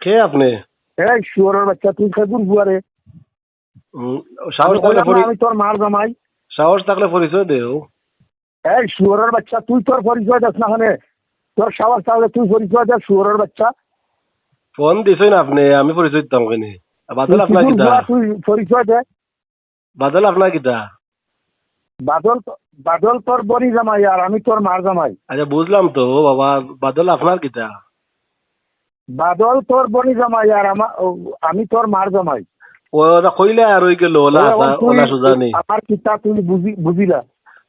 কে আপনি? এই শুয়ারের বাচ্চা তুই খেগুন বুয়ারে সাহস থাকলে আমি তোর মার জামাই। সাহস থাকলে পরিচয় দেও এই শুয়ারের বাচ্চা তুই তোর পরিচয় দেখ না খানে তোর সাহস তাহলে তুই পরিচয় দে শুয়ারের বাচ্চা। ফোন দিছেন আপনি আমি পরিচয় দিতাম কেনে। বাদল আপনার কিতা তুই পরিচয় দে। বাদল আপনার কিতা বাদল বাদল তোর বড়ি জামাই আর আমি তোর মার জামাই। আচ্ছা বুঝলাম তো বাবা বাদল আপনার কিতা বাদল তোর বনি জামাই আর আমি তোর মার জামাই। ওরা কইলে আর ওই গেল ওলা ওলা সুজা নেই আমার কিতা তুই বুঝি বুঝিলা?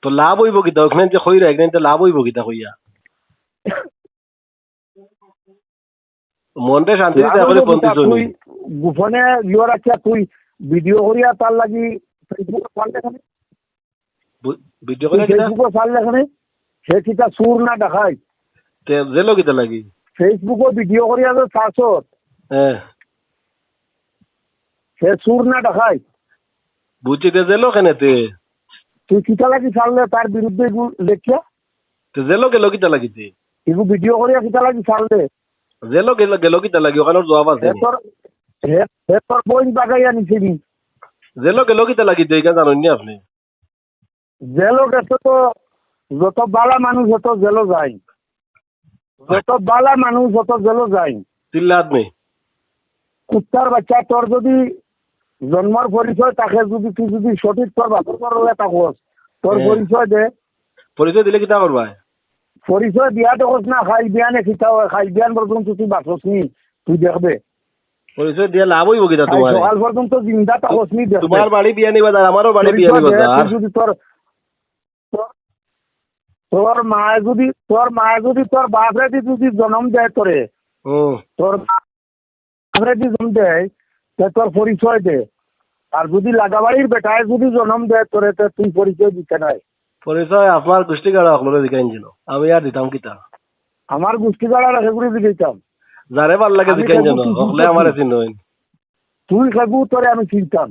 তো লাভ হইব কিতা? ওখানে যে কইরা এখানে লাভ হইব কিতা কইয়া? মনটা শান্তি দিতে কিতা, দিছো তুই গোপনে লিও রাখিয়া তুই ভিডিও করিয়া তার লাগি ফেসবুক চাললে খানে ভিডিও করে কিতা? ফেসবুকও চাললে খানে সে কিতা সুর না দেখাই। তে জেলো কিতা লাগি? ফেসবুকও ভিডিও করিয়া যে চাষত সে সুর না দেখাই? বুঝছি তে জেলো কেনে তুই কিতা লাগি চাললে তার বিরুদ্ধে এগুলো লেখিয়া? তে জেলো গেলো কিতা লাগিতে এগুলো ভিডিও করিয়া কিতা লাগি চাললে জেলো গেলো গেলো কিতা লাগি ওখানে জবাব আছে তোর হে তোর বই বাগাইয়া নিছে নি? জেলো গেলো কিতা লাগিতে এখানে জানেন নি আপনি? জেলো গেছে তো যত বালা মানুষ হতো জেলো যায়। যত বালা মানুষ হতো জেলো যায়। চিল্লা আদমি। কুত্তার বাচ্চা তোর যদি জন্মর পরিচয় তাকে যদি তুই যদি সঠিক তোর বাপর করলে তাকস তোর হ্যাঁ। পরিচয় দে। পরিচয় দিলে কিতা করবা পরিচয় দিয়া দেখস না খাই বিয়ানে হয় খাই বিয়ান পর্যন্ত তুই বাঁচস নি তুই দেখবে পরিচয় দিয়ে লাভ হইব কিতা খাই তোমার সকাল পর্যন্ত জিন্দা তাকস নি দেখবে তোমার বাড়ি বিয়া নিবা যার আমারও বাড়ি বিয়া পরিচয় নিবা দে, যার তুই যদি তোর তোর- তোর মায়ে যদি তোর মায়ে যদি তোর বাপরে যদি জন্ম দেয় তোরে তোর বাপরে দি জন্ম দেয় তে তোর পরিচয় দে। আর যদি লাগাবাড়ির বেটায় যদি জন্ম দেয় তোরে তে তুই পরিচয় দিতে নাই। পরিচয় আপনার গোষ্ঠী গাড়া সকলে দিকাইন ছিল আমি আর দিতাম কিতা? আমার গোষ্ঠী গাড়া রাখে করে দিতাম। যারে ভালো লাগে দিকাইন জন আমার চিনইন তুই খাবু তোরে আমি চিনতাম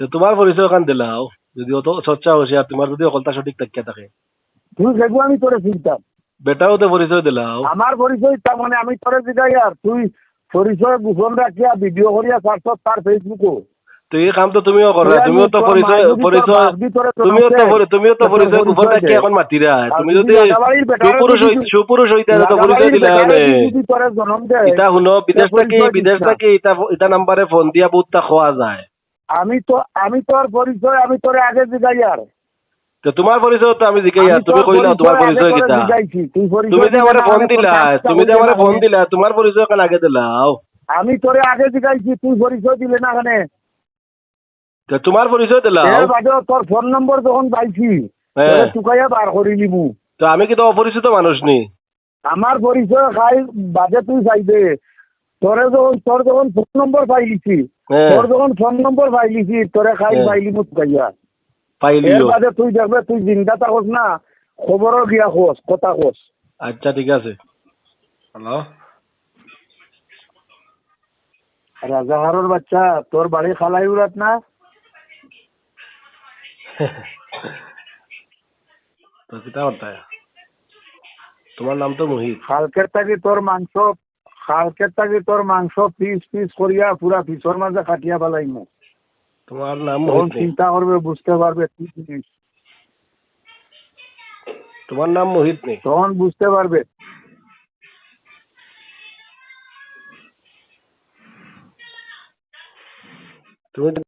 তো তোমার পরিচয় কান দিলাও যদি অত সচ্চা হসে আর তোমার যদি অকলতা সঠিক তাকিয়া থাকে। তুই খাবু আমি তোরে চিনতাম। বেটাও তো পরিচয় দিলাও আমার পরিচয় তার মানে আমি তোরে দিগাই আর তুই পরিচয় গোপন রাখিয়া ভিডিও করিয়া ছাড়ছ তার ফেসবুকও তো এই কাম তো তুমিও করো তুমিও তো পরিচয় পরিচয় তুমিও তো তুমিও তো পরিচয় গোপন রাখি এখন মাতিরা তুমি যদি সুপুরুষ সুপুরুষ হইতে তো পরিচয় দিলা ইটা শুনো বিদেশ থেকে বিদেশ দিস না। থেকে ইটা ইটা নাম্বারে ফোন দিয়া বহুতটা খোয়া যায়। আমি তো আমি তোর পরিচয় আমি তোরে আগে জিগাই আর তো তোমার পরিচয় তো আমি জিজ্ঞাসা তুমি কইলা তোমার পরিচয় কিতা? তুমি যে আমারে ফোন দিলা তুমি যে আমারে ফোন দিলা তোমার পরিচয় কেন আগে দিলাও আমি তোরে আগে জিগাইছি তুই পরিচয় দিলে না কেন? তো তোমার পরিচয় দিলাও এর বাদে তোর ফোন নম্বর যখন পাইছি হ্যাঁ। তোরে টুকাইয়া বার করে নিবু। তো আমি কি তো অপরিচিত মানুষ নি? আমার পরিচয় খাই বাদে তুই চাইবে। তোরে যখন তোর যখন ফোন নম্বর পাইলিছি হ্যাঁ। তোর যখন ফোন নম্বর পাইলিছি তোরে খাই হ্যাঁ। পাইলি মুখ এর পাইলিও। বাদে তুই দেখবে তুই চিন্তা থাকস না খবরও গিয়া খোঁজ কথা খোঁজ আচ্ছা ঠিক আছে। হ্যালো রাজাহারের বাচ্চা তোর বাড়ি খালাই উড়াত না? তো কিতা করতে তোমার নাম তো মোহিত। খালকের থাকি তোর মাংস খালকের থাকি তোর মাংস পিস পিস করিয়া পুরা পিছর মাঝে কাটিয়া ফেলাইমু তোমার নাম মোহন চিন্তা করবে বুঝতে পারবে কি জিনিস। তোমার নাম মোহিত নেই। তখন বুঝতে পারবে। তুমি